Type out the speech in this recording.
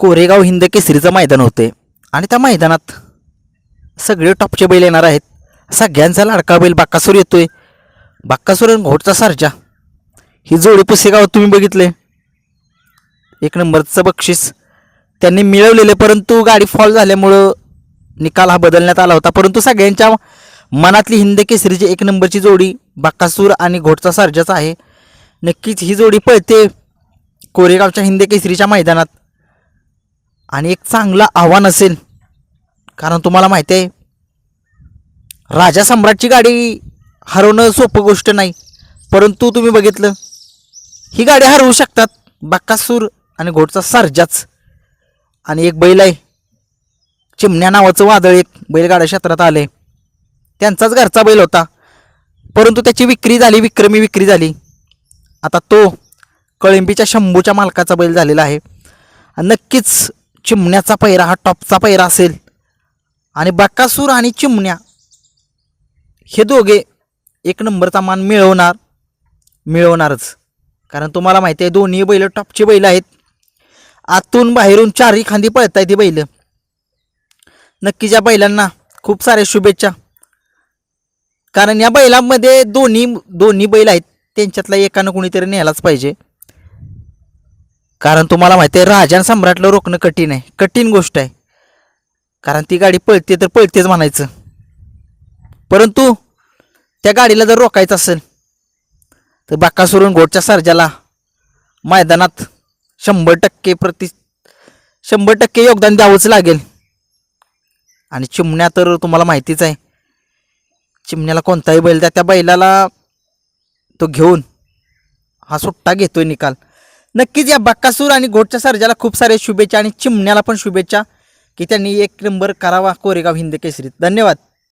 कोरेगाव हिंद केसरीचं मैदान होते. आणि त्या मैदानात सगळे टॉपचे बैल येणार आहेत. सगळ्यांचा लाडका बैल बाक्कासूर येतोय. बाक्कासूर आणि घोटचा सारजा. ही जोडी पुसेगाव तुम्ही बघितले. एक नंबरचं बक्षीस. त्यांनी मिळवलेले परंतु गाडी फॉल झाल्यामुळं निकाल हा बदलण्यात आला होता. परंतु सगळ्यांच्या मनातली हिंद केसरीची एक नंबरची जोडी बाक्कासूर आणि घोटचा सारजाचा आहे. नक्कीच ही जोडी पळते कोरेगावच्या हिंद केसरीच्या मैदानात. आणि एक चांगलं आव्हान असेल. कारण तुम्हाला माहिती आहे राजा सम्राटची गाडी हरवणं सोपं गोष्ट नाही. परंतु तुम्ही बघितलं ही गाडी हरवू शकतात बाक्कासूर आणि घोटचा सारजाच. आणि एक बैल आहे चिमण्या नावाचं वादळ एक बैलगाड्या क्षेत्रात आले त्यांचाच घरचा बैल होता. परंतु त्याची विक्री झाली विक्रमी विक्री झाली. आता तो कळिंबीच्या शंभूच्या मालकाचा बैल झालेला आहे. नक्कीच चिमण्याचा पैरा हा टॉपचा पैरा असेल. आणि बकासूर आणि चिमण्या हे दोघे एक नंबरचा मान मिळवणार मिळवणारच. कारण तुम्हाला माहिती आहे दोन्ही बैल टॉपची बैल आहेत. आतून बाहेरून चारही खांदी पळतायत ही बैल. नक्कीच या बैलांना खूप साऱ्या शुभेच्छा. कारण या बैलांमध्ये दोन्ही दोन्ही बैल आहेत. त्यांच्यातला एकानं कोणीतरी न्यायलाच पाहिजे. कारण तुम्हाला माहिती आहे राजान सम्राटला रोखणं कठीण आहे. कठीण गोष्ट आहे. कारण ती गाडी पळते तर पळतेच म्हणायचं. परंतु त्या गाडीला जर रोखायचं असेल तर बाकासुरून घोटच्या सर्जाला मैदानात शंभर टक्के प्रति शंभर टक्के योगदान द्यावंच लागेल. आणि चिमण्या तर तुम्हाला माहितीच आहे. चिमण्याला कोणताही बैल द्या त्या बैलाला तो घेऊन हा सुट्टा घेतोय निकाल. नक्कीच या बक्कासूर आणि घोटच्या सर्जाला खूप सारे शुभेच्छा आणि चिमण्याला पण शुभेच्छा. की त्यांनी एक नंबर करावा कोरेगाव हिंद केसरीत. धन्यवाद.